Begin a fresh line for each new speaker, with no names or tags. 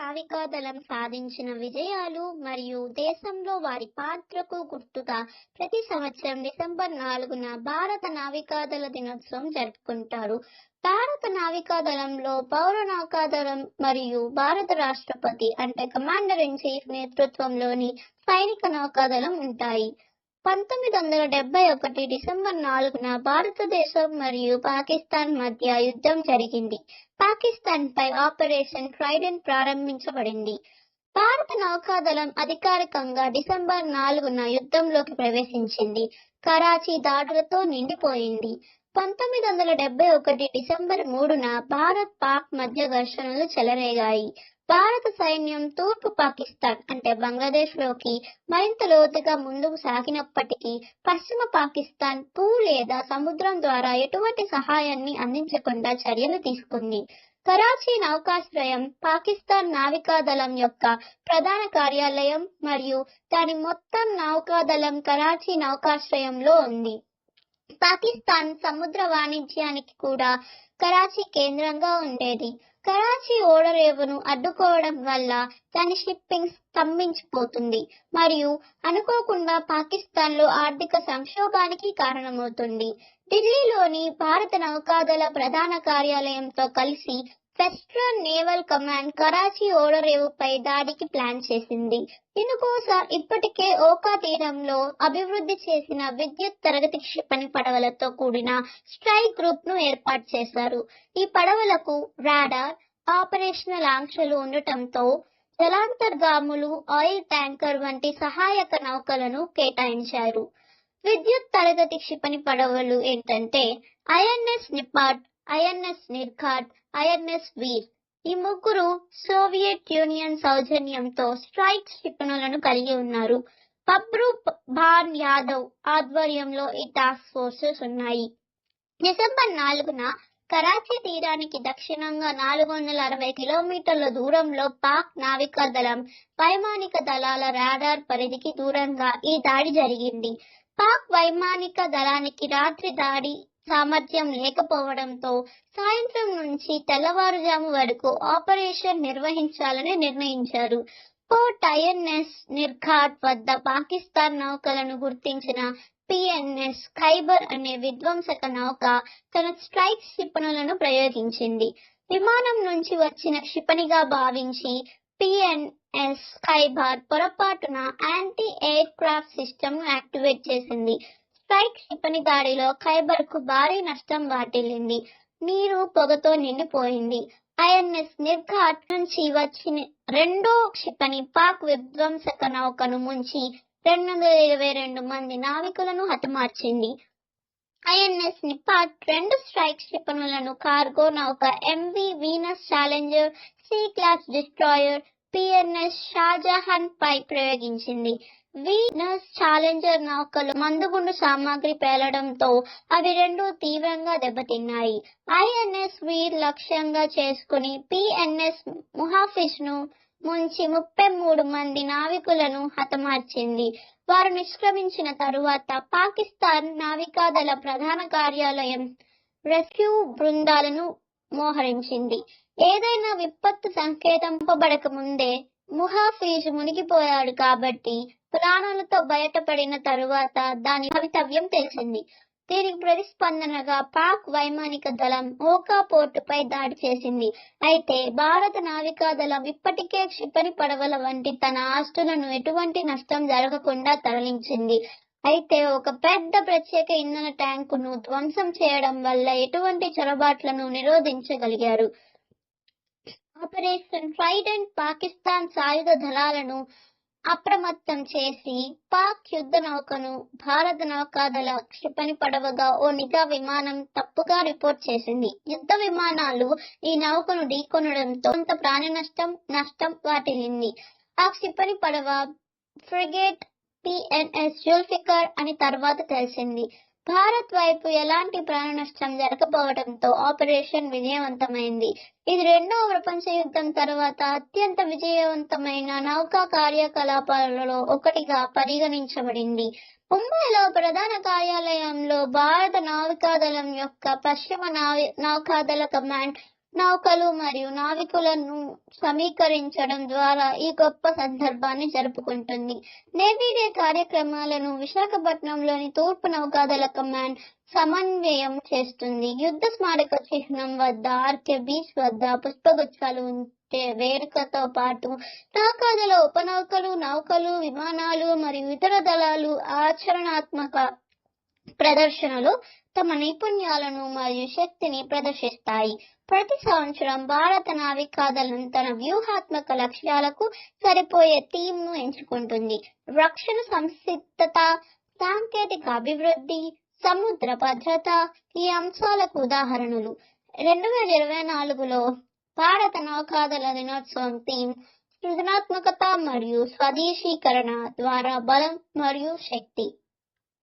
నావికాదళం సాధించిన విజయాలు మరియు దేశంలో వారి పాత్రకు గుర్తుగా ప్రతి సంవత్సరం డిసెంబర్ నాలుగున భారత నావికాదళ దినోత్సవం జరుపుకుంటారు. భారత నావికాదళంలో పౌర నౌకాదళం మరియు భారత రాష్ట్రపతి అంటే కమాండర్ ఇన్ చీఫ్ నేతృత్వంలోని సైనిక నౌకాదళం ఉంటాయి. పంతొమ్మిది వందల డెబ్బై ఒకటి డిసెంబర్ నాలుగున భారతదేశం మరియు పాకిస్తాన్ మధ్య యుద్ధం జరిగింది. పాకిస్తాన్ పై ఆపరేషన్ ట్రైడెంట్ ప్రారంభించబడింది. భారత నౌకాదళం అధికారికంగా డిసెంబర్ నాలుగున యుద్ధంలోకి ప్రవేశించింది. కరాచీ దాడులతో నిండిపోయింది. పంతొమ్మిది వందల డెబ్బై ఒకటి డిసెంబర్ మూడున భారత్ పాక్ మధ్య ఘర్షణలు చెలరేగాయి. భారత సైన్యం తూర్పు పాకిస్తాన్ అంటే బంగ్లాదేశ్లోకి మరింత లోతుగా ముందుకు సాగినప్పటికీ పశ్చిమ పాకిస్తాన్ భూ లేదా సముద్రం ద్వారా ఎటువంటి సహాయాన్ని అందించకుండా చర్యలు తీసుకుంది. కరాచీ నౌకాశ్రయం పాకిస్తాన్ నావికాదళం యొక్క ప్రధాన కార్యాలయం మరియు దాని మొత్తం నౌకాదళం కరాచీ నౌకాశ్రయంలో ఉంది. పాకిస్తాన్ సముద్ర వాణిజ్యానికి కూడా కరాచీ కేంద్రంగా ఉండేది. కరాచీ ఓడరేవును అడ్డుకోవడం వల్ల దాని షిప్పింగ్ స్తంభించిపోతుంది మరియు అనుకోకుండా పాకిస్తాన్లో ఆర్థిక సంక్షోభానికి కారణమవుతుంది. ఢిల్లీలోని భారత నౌకాదళ ప్రధాన కార్యాలయంతో కలిసి పెస్ట్రాన్ నేవల్ కమాండ్ కరాచీ ఓడరేవుపై దాడికి ప్లాన్ చేసింది. ఇందుకోసం ఇప్పటికే ఓకా తీరంలో అభివృద్ధి చేసిన విద్యుత్ తరగతి క్షిపణి పడవలతో కూడిన స్ట్రైక్ గ్రూప్ను ఏర్పాటు చేశారు. ఈ పడవలకు రాడార్ ఆపరేషనల్ ఆంక్షలు ఉండటంతో జలాంతర్గాములు ఆయిల్ ట్యాంకర్ వంటి సహాయక నౌకలను కేటాయించారు. విద్యుత్ తరగతి క్షిపణి పడవలు ఏంటంటే INS Nipat INS Nirghat INS Veer. ఈ ముగ్గురు సోవియట్ యూనియన్ సౌజన్యంతో స్ట్రైక్ క్షిపణులను కలిగి ఉన్నారు. పబ్రూప్ భాన్ యాదవ్ ఆధ్వర్యంలో ఈ టాస్క్ ఫోర్సెస్ ఉన్నాయి. డిసెంబర్ నాలుగున కరాచీ తీరానికి దక్షిణంగా నాలుగు వందల అరవై కిలోమీటర్ల దూరంలో పాక్ నావికా దళం వైమానిక దళాల రాడార్ పరిధికి దూరంగా ఈ దాడి జరిగింది. పాక్ వైమానిక దళానికి రాత్రి దాడి సామర్థ్యం లేకపోవడంతో సాయంత్రం నుంచి తెల్లవారుజాము వరకు ఆపరేషన్ నిర్వహించాలని నిర్ణయించారు. పోర్ట్ ఐఎన్ఎస్ నిర్ఘాట్ వద్ద పాకిస్తాన్ నౌకలను గుర్తించిన పిఎన్ఎస్ ఖైబర్ అనే విధ్వంసక నౌక తన స్ట్రైక్ క్షిపణులను ప్రయోగించింది. విమానం నుంచి వచ్చిన క్షిపణిగా భావించి పిఎన్ఎస్ ఖైబర్ పొరపాటున anti aircraft system activate చేసింది. స్పైక్ క్షిపణి దాడిలో ఖైబర్కు భారీ నష్టం వాటిల్లింది. నీరు పొగతో నిండిపోయింది. ఐఎన్ఎస్ నిర్ఘాట్ నుంచి వచ్చిన రెండో క్షిపణి పాక్ విధ్వంసక నౌకను ముంచి రెండు వందల ఇరవై రెండు మంది నావికులను హతమార్చింది. ఐఎన్ఎస్ నిపాట్ రెండు స్ట్రైక్ క్షిపణులను కార్గో నౌక MV Venus Challenger C class destroyer PNS Shahjahan పై ప్రయోగించింది. వీనస్ ఛాలెంజర్ నౌకలు మందుగుండు సామాగ్రి పేలడంతో అవి రెండు తీవ్రంగా దెబ్బతిన్నాయి. ఐఎన్ఎస్ వీర్ లక్ష్యంగా చేసుకుని పిఎన్ఎస్ ముహాఫిజ్ను ముంచి ముప్పై మూడు మంది నావికులను హతమార్చింది. వారు నిష్క్రమించిన తరువాత పాకిస్తాన్ నావికాదళ ప్రధాన కార్యాలయం రెస్క్యూ బృందాలను మోహరించింది. ఏదైనా విపత్తు సంకేతంపబడక ముందే ముహాఫీజ్ మునిగిపోయాడు కాబట్టి ప్రాణాలతో బయటపడిన తరువాత దాని భవితవ్యం తెలిసింది. దీనికి ప్రతిస్పందనగా పాక్ వైమానిక దళం ఓకా పోర్టుపై దాడి చేసింది. అయితే భారత నావికా దళం ఇప్పటికే క్షిపణి పడవల వంటి తన ఆస్తులను ఎటువంటి నష్టం జరగకుండా తరలించింది. అయితే ఒక పెద్ద ప్రత్యేక ఇంధన ట్యాంకును ధ్వంసం చేయడం వల్ల ఎటువంటి చొరబాట్లను నిరోధించగలిగారు? ఆపరేషన్ ట్రైడెంట్ పాకిస్తాన్ సాయుధ దళాలను అప్రమత్తం చేసి పాక్ యుద్ధ నౌకను భారత నౌకాదళ క్షిపణి పడవగా ఓ నిఘా విమానం తప్పుగా రిపోర్ట్ చేసింది. యుద్ధ విమానాలు ఈ నౌకను ఢీకొనడంతో కొంత ప్రాణ నష్టం నష్టం వాటిల్లింది ఆ క్షిపణి పడవ ఫ్రిగేట్ పిఎన్ఎస్ జుల్ఫికర్ అని తర్వాత తెలిసింది. భారత్ వైపు ఎలాంటి ప్రాణ నష్టం జరగకపోవడంతో ఆపరేషన్ విజయవంతమైంది. ఇది రెండవ ప్రపంచ యుద్ధం తర్వాత అత్యంత విజయవంతమైన నౌకా కార్యకలాపాలలో ఒకటిగా పరిగణించబడింది. ముంబైలో ప్రధాన కార్యాలయంలో భారత నావికాదళం యొక్క పశ్చిమ నావి నౌకాదళ కమాండ్ నౌకలు మరియు నావికులను సమీకరించడం ద్వారా ఈ గొప్ప సందర్భాన్ని జరుపుకుంటుంది. నేవీ డే కార్యక్రమాలను విశాఖపట్నంలోని తూర్పు నౌకాదళ కమాండ్ సమన్వయం చేస్తుంది. యుద్ధ స్మారక చిహ్నం వద్ద ఆర్కే బీచ్ వద్ద పుష్పగుచ్చాలు ఉంటే వేడుకతో పాటు నౌకాదళ ఉపనౌకలు నౌకలు విమానాలు మరియు ఇతర దళాలు ఆచరణాత్మక ప్రదర్శనలు తమ నైపుణ్యాలను మరియు శక్తిని ప్రదర్శిస్తాయి. ప్రతి సంవత్సరం భారత నావికాదళం తన వ్యూహాత్మక లక్ష్యాలకు సరిపోయే థీమ్ను ఎంచుకుంటుంది. రక్షణ సంసిద్ధత సాంకేతిక అభివృద్ధి సముద్ర భద్రత ఈ అంశాలకు ఉదాహరణలు. రెండు వేల ఇరవై నాలుగులో భారత నౌకాదళ దినోత్సవం థీమ్ సృజనాత్మకత మరియు స్వదేశీకరణ ద్వారా బలం మరియు శక్తి.